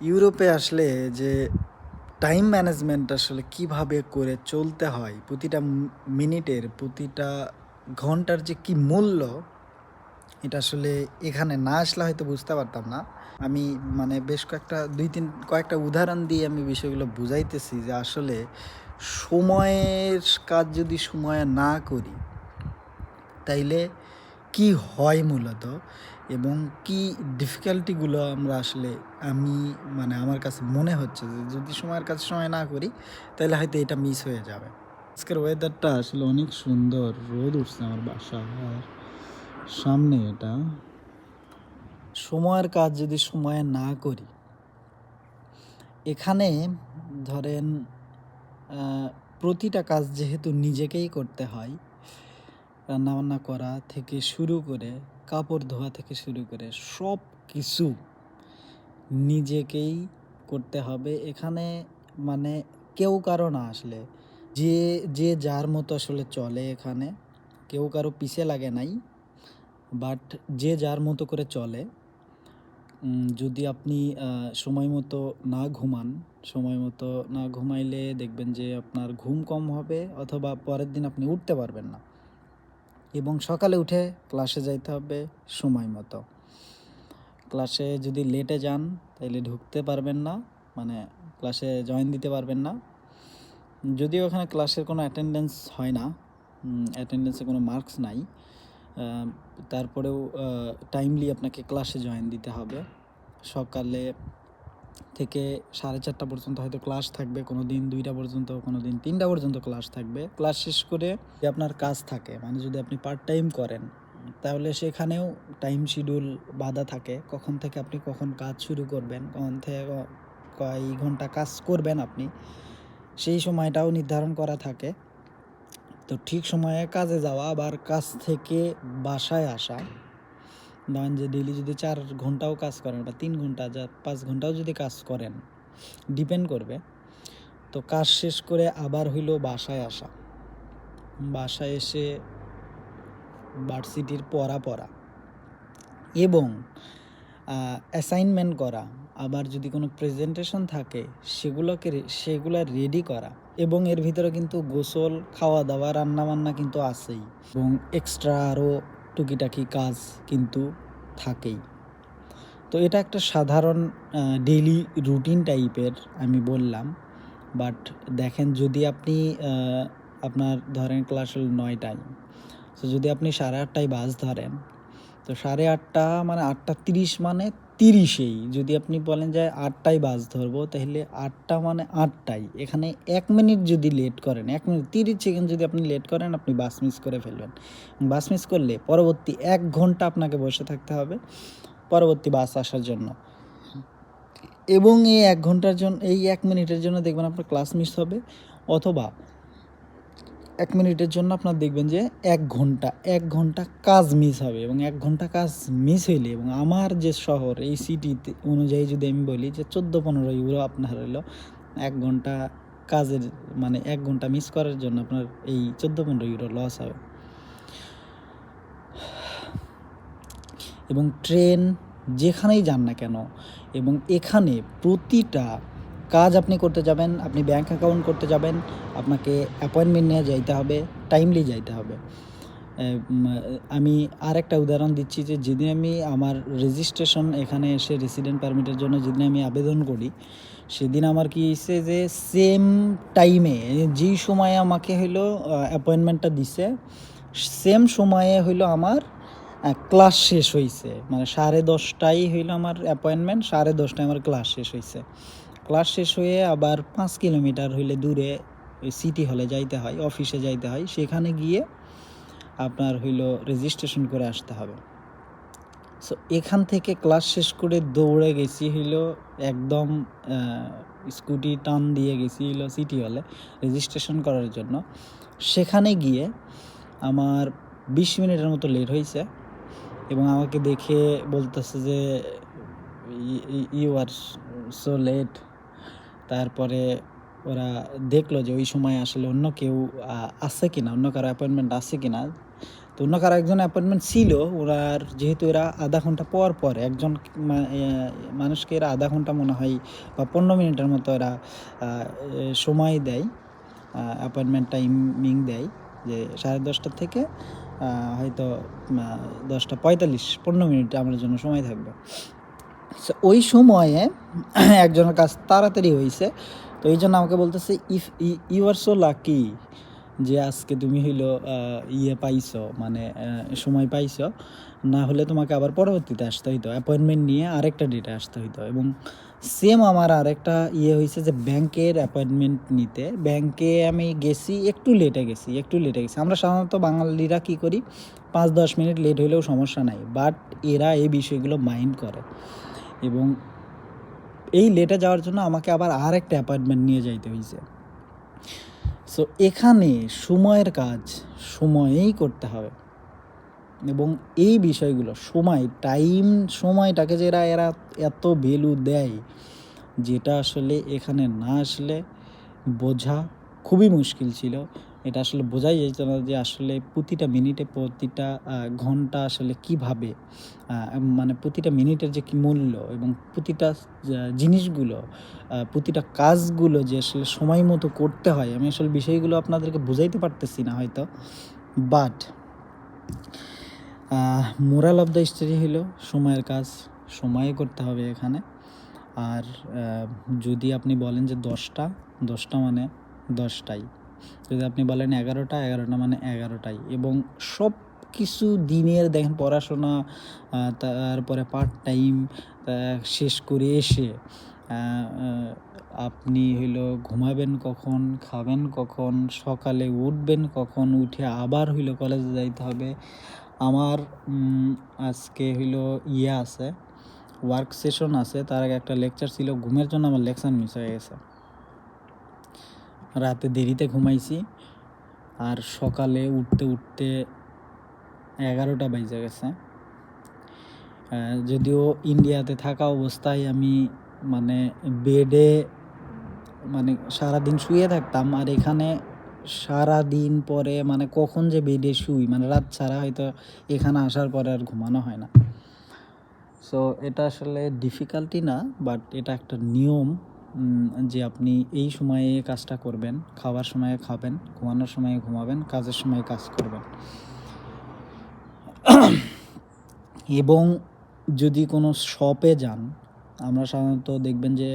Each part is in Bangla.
ইউরোপে আসলে যে টাইম ম্যানেজমেন্ট আসলে কীভাবে করে চলতে হয়, প্রতিটা মিনিটের প্রতিটা ঘণ্টার যে কি মূল্য, এটা আসলে এখানে না আসলে হয়তো বুঝতে পারতাম না। আমি মানে বেশ কয়েকটা, দুই তিন, কয়েকটা উদাহরণ দিয়ে আমি বিষয়গুলো বুঝাইতেছি যে আসলে সময়ের কাজ যদি সময়ে না করি, তাইলে কি হয় মূলত? এবং কি ডিফিকাল্টিগুলো আমরা আসলে, আমি মানে আমার কাছে মনে হচ্ছে যে, যদি সময়ের কাছে সময় না করি, তাহলে হয়তো এটা মিস হয়ে যাবে। আজকের ওয়েদারটা আসলে অনেক সুন্দর, রোদ উঠছে আমার বাসার সামনে এটা। সময়ের কাজ যদি সময়ে না করি, এখানে ধরেন প্রতিটা কাজ যেহেতু নিজেকেই করতে হয় রান্নাবান্না করা থেকে শুরু করে, কাপড় ধোয়া থেকে শুরু করে সব কিছু নিজেকেই করতে হবে। এখানে মানে কেউ কারও না আসলে। যে যে যার মতো আসলে চলে এখানে। কেউ কারও পিছে লাগে নাই। বাট যে যার মতো করে চলে যদি আপনি সময় মতো না ঘুমান, সময় মতো না ঘুমাইলে দেখবেন যে আপনার ঘুম কম হবে অথবা পরের দিন আপনি উঠতে পারবেন না। এবং সকালে উঠে ক্লাসে যাইতে হবে সময় মতো। ক্লাসে যদি লেটে যান তাহলে ঢুকতে পারবেন না মানে ক্লাসে জয়েন দিতে পারবেন না। যদিও ওখানে ক্লাসের কোনো অ্যাটেন্ডেন্স হয় না অ্যাটেন্ডেন্সে কোনো মার্কস নাই তারপরেও টাইমলি আপনাকে ক্লাসে জয়েন দিতে হবে। সকালে থেকে সাড়ে চারটা পর্যন্ত হয়তো ক্লাস থাকবে কোনো দিন দুইটা পর্যন্ত কোনো দিন তিনটা পর্যন্ত ক্লাস থাকবে। ক্লাস শেষ করে আপনার কাজ থাকে মানে যদি আপনি পার্ট টাইম করেন, তাহলে সেখানেও টাইম শিডিউল বাধা থাকে। কখন থেকে আপনি কখন কাজ শুরু করবেন, কখন থেকে কয় ঘণ্টা কাজ করবেন আপনি, সেই সময়টাও নির্ধারণ করা থাকে। তো ঠিক সময়ে কাজে যাওয়া আবার কাজ থেকে বাসায় আসা ধরেন যে ডেলি যদি চার ঘন্টাও কাজ করেন বা তিন ঘণ্টা যা পাঁচ ঘন্টাও যদি কাজ করেন ডিপেন্ড করবে। তো কাজ শেষ করে আবার হইল বাসায় আসা। বাসায় এসে ভার্সিটির পড়া পড়া এবং অ্যাসাইনমেন্ট করা, আবার যদি কোনো প্রেজেন্টেশন থাকে সেগুলোকে সেগুলো রেডি করা এবং এর ভিতরে কিন্তু গোসল, খাওয়া দাওয়া, রান্নাবান্না কিন্তু আছেই। এবং এক্সট্রা আরও টুকিটাকি কাজ কিন্তু থাকেই। তো এটা একটা সাধারণ ডেলি রুটিন টাইপের আমি বললাম। বাট দেখেন যদি আপনি আপনার ধরেন ক্লাস হল নয়টায়, তো যদি আপনি সাড়ে আটটায় বাস ধরেন, তো সাড়ে আটটা মানে আটটা তিরিশ মানে তিরিশেই। যদি আপনি বলেন যে আটটায় বাস ধরবো, তাহলে আটটা মানে আটটাই। এখানে এক মিনিট যদি লেট করেন, এক মিনিট তিরিশ সেকেন্ড যদি আপনি লেট করেন, আপনি বাস মিস করে ফেলবেন। বাস মিস করলে পরবর্তী এক ঘণ্টা আপনাকে বসে থাকতে হবে পরবর্তী বাস আসার জন্য। এবং এই এক ঘণ্টার জন্য এই এক মিনিটের জন্য দেখবেন আপনার ক্লাস মিস হবে। অথবা এক মিনিটের জন্য আপনার দেখবেন যে এক ঘণ্টা এক ঘণ্টা কাজ মিস হবে এবং এক ঘণ্টা কাজ মিস হইলে এবং আমার যে শহর এই সিটিতে অনুযায়ী যদি আমি বলি যে চোদ্দ পনেরো ইউরো আপনার হলো এক ঘণ্টা কাজের মানে এক ঘণ্টা মিস করার জন্য আপনার এই চোদ্দ পনেরো ইউরো লস হবে। এবং ট্রেন যেখানেই যান না কেন, এবং এখানে প্রতিটা কাজ আপনি করতে যাবেন, আপনি ব্যাংক অ্যাকাউন্ট করতে যাবেন, আপনাকে অ্যাপয়েন্টমেন্ট নিয়ে যাইতে হবে টাইমলি যাইতে হবে। আমি আর একটা উদাহরণ দিচ্ছি যে যেদিন আমি আমার রেজিস্ট্রেশন এখানে এসে রেসিডেন্ট পারমিটের জন্য যেদিন আমি আবেদন করি, সেদিন আমার কি হয়েছে যে সেম টাইমে যেই সময়ে আমাকে হইল অ্যাপয়েন্টমেন্টটা দিছে সেম সময়ে হইল আমার ক্লাস শেষ হয়েছে মানে সাড়ে দশটায় হইল আমার অ্যাপয়েন্টমেন্ট সাড়ে দশটায় আমার ক্লাস শেষ হয়েছে ক্লাস শেষ হয়ে আবার পাঁচ কিলোমিটার হইলে দূরে ওই সিটি হলে যাইতে হয়, অফিসে যাইতে হয়। সেখানে গিয়ে আপনার হইল রেজিস্ট্রেশন করে আসতে হবে। সো এখান থেকে ক্লাস শেষ করে দৌড়ে গেছি হইল একদম স্কুটি টান দিয়ে গেছি হইল সিটি হলে রেজিস্ট্রেশন করার জন্য। সেখানে গিয়ে আমার বিশ মিনিটের মতো লেট হয়েছে এবং আমাকে দেখে বলতেছে যে ইউ আর সো লেট তারপরে ওরা দেখল যে ওই সময় আসলে অন্য কেউ আছে কিনা, অন্য কারও অ্যাপয়েন্টমেন্ট আছে কিনা। তো অন্য কারও একজন অ্যাপয়েন্টমেন্ট ছিল ওনার যেহেতু এরা আধা ঘণ্টা পর পর, একজন মানুষকে এরা আধা ঘণ্টা মনে হয় বা পনেরো মিনিটের মতো এরা সময় দেয় অ্যাপয়েন্টমেন্ট টাইমিং দেয় যে সাড়ে দশটা থেকে হয়তো দশটা পঁয়তাল্লিশ, পনেরো মিনিট আমার জন্য সময় থাকবে। ওই সময়ে একজনের কাজ তাড়াতাড়ি হয়েছে তো এই জন্য আমাকে বলতেছে if you are so lucky যে আজকে তুমি হইল ইয়ে পাইছো মানে সময় পাইছো, না হলে তোমাকে আবার পরবর্তীতে আসতে হইতো। অ্যাপয়েন্টমেন্ট নিয়ে আরেকটা ডেটে আসতে হইতো। এবং সেম আমার আরেকটা ইয়ে হয়েছে যে ব্যাংকের অ্যাপয়েন্টমেন্ট নিতে। ব্যাংকে আমি গেছি, একটু লেটে গেছি, একটু লেটে গেছি। আমরা সাধারণত বাঙালিরা কী করি? পাঁচ দশ মিনিট লেট হলেও সমস্যা নাই। বাট এরা এই বিষয়গুলো মাইন্ড করে। এবং এই লেটে যাওয়ার জন্য আমাকে আবার আর একটা অ্যাপয়েন্টমেন্ট নিয়ে যাইতে হয়েছে সো এখানে সময়ের কাজ সময়েই করতে হবে। এবং এই বিষয়গুলো, সময় টাইম সময়টাকে যে এরা এরা এত ভ্যালু দেয়, যেটা আসলে এখানে না আসলে বোঝা খুবই মুশকিল ছিল। এটা আসলে বোঝাই যেত না যে আসলে প্রতিটা মিনিটে প্রতিটা ঘণ্টা আসলে কীভাবে মানে প্রতিটা মিনিটের যে কি মূল্য এবং প্রতিটা জিনিসগুলো প্রতিটা কাজগুলো যে আসলে সময় মতো করতে হয়, আমি আসলে বিষয়গুলো আপনাদেরকে বুঝাইতে পারতেছি না হয়তো but moral of the story হলো সময়ের কাজ, সময়ে করতে হবে এখানে, আর যদি আপনি বলেন যে দশটা দশটা মানে দশটাই যদি আপনি বলেন এগারোটা এগারোটা মানে এগারোটাই। এবং সব কিছু দিনের, দেখেন পড়াশোনা তারপরে পার্ট টাইম শেষ করে এসে আপনি হইল ঘুমাবেন কখন, খাবেন কখন, সকালে উঠবেন কখন, উঠে আবার হইল কলেজে যাইতে হবে। আমার আজকে হইল ইয়ে আছে ওয়ার্ক সেশন আছে, তার আগে একটা লেকচার ছিল, ঘুমের জন্য আমার লেকচার মিস হয়ে গেছে। রাতে দেরিতে ঘুমাইছি। আর সকালে উঠতে উঠতে এগারোটা বাজে গেছে। যদিও ইন্ডিয়াতে থাকা অবস্থায় আমি মানে বেডে মানে সারাদিন শুয়ে থাকতাম। আর এখানে সারা দিন পরে মানে কখন যে বেডে শুই মানে রাত ছাড়া হয়তো এখানে আসার পরে আর ঘুমানো হয় না। সো এটা আসলে ডিফিকাল্টি না বাট এটা একটা নিয়ম। যে আপনি এই সময়ে কাজটা করবেন, খাওয়ার সময়ে খাবেন, ঘুমানোর সময়ে ঘুমাবেন, কাজের সময়ে কাজ করবেন। এবং যদি কোনো শপে যান, আমরা সাধারণত দেখবেন যে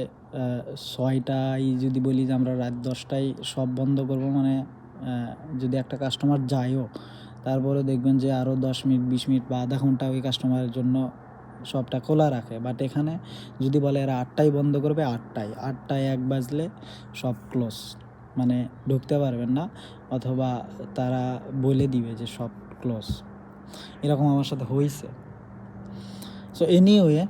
ছয়টায় যদি বলি যে আমরা রাত দশটায় সব বন্ধ করব মানে যদি একটা কাস্টমার যায়ও, তারপরে দেখবেন যে আরও দশ মিনিট, বিশ মিনিট বা আধা ঘণ্টা ওই কাস্টমারের জন্য শপটা খোলা রাখে। বাট এখানে যদি বলে এরা আটটায় বন্ধ করবে, আটটায়। আটটায় এক বাজলে সব ক্লোজ মানে ঢুকতে পারবেন না, অথবা তারা বলে দিবে যে সব ক্লোজ এরকম আমার সাথে হয়েছে সো এনিওয়ে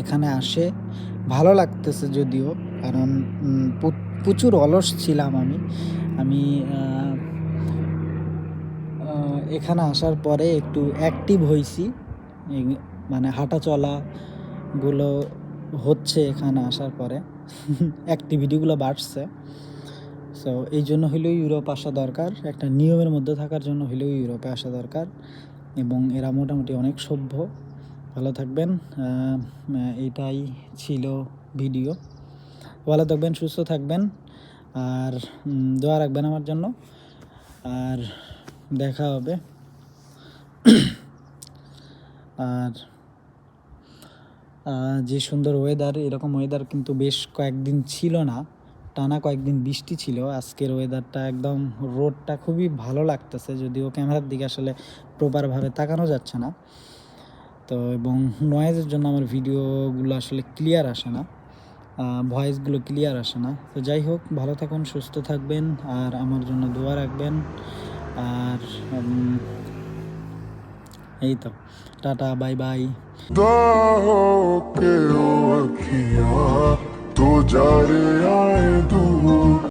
এখানে আসে। ভালো লাগতেছে যদিও, কারণ প্রচুর অলস ছিলাম আমি আমি এখানে আসার পরে একটু অ্যাক্টিভ হয়েছি মানে হাঁটা চলাগুলো হচ্ছে এখানে আসার পরে। অ্যাক্টিভিটিগুলো বাড়ছে। সো এই জন্য হলেও ইউরোপ আসা দরকার। একটা নিয়মের মধ্যে থাকার জন্য হলেও ইউরোপে আসা দরকার। এবং এরা মোটামুটি অনেক সভ্য। ভালো থাকবেন। এটাই ছিল ভিডিও ভালো থাকবেন, সুস্থ থাকবেন। আর দোয়া রাখবেন আমার জন্য। আর দেখা হবে। আর যে সুন্দর ওয়েদার এরকম ওয়েদার কিন্তু বেশ কয়েকদিন ছিল না। টানা কয়েকদিন বৃষ্টি ছিল। আজকের ওয়েদারটা একদম রোডটা খুবই ভালো লাগতেছে, যদিও ক্যামেরার দিকে আসলে প্রপারভাবে তাকানো যাচ্ছে না। তো, এবং নয়েজের জন্য আমার ভিডিওগুলো আসলে ক্লিয়ার আসে না। ভয়েসগুলো ক্লিয়ার আসে না। তো যাই হোক, ভালো থাকুন, সুস্থ থাকবেন, আর আমার জন্য দোয়া রাখবেন। আর এই তো। Tata bye bye. दाहो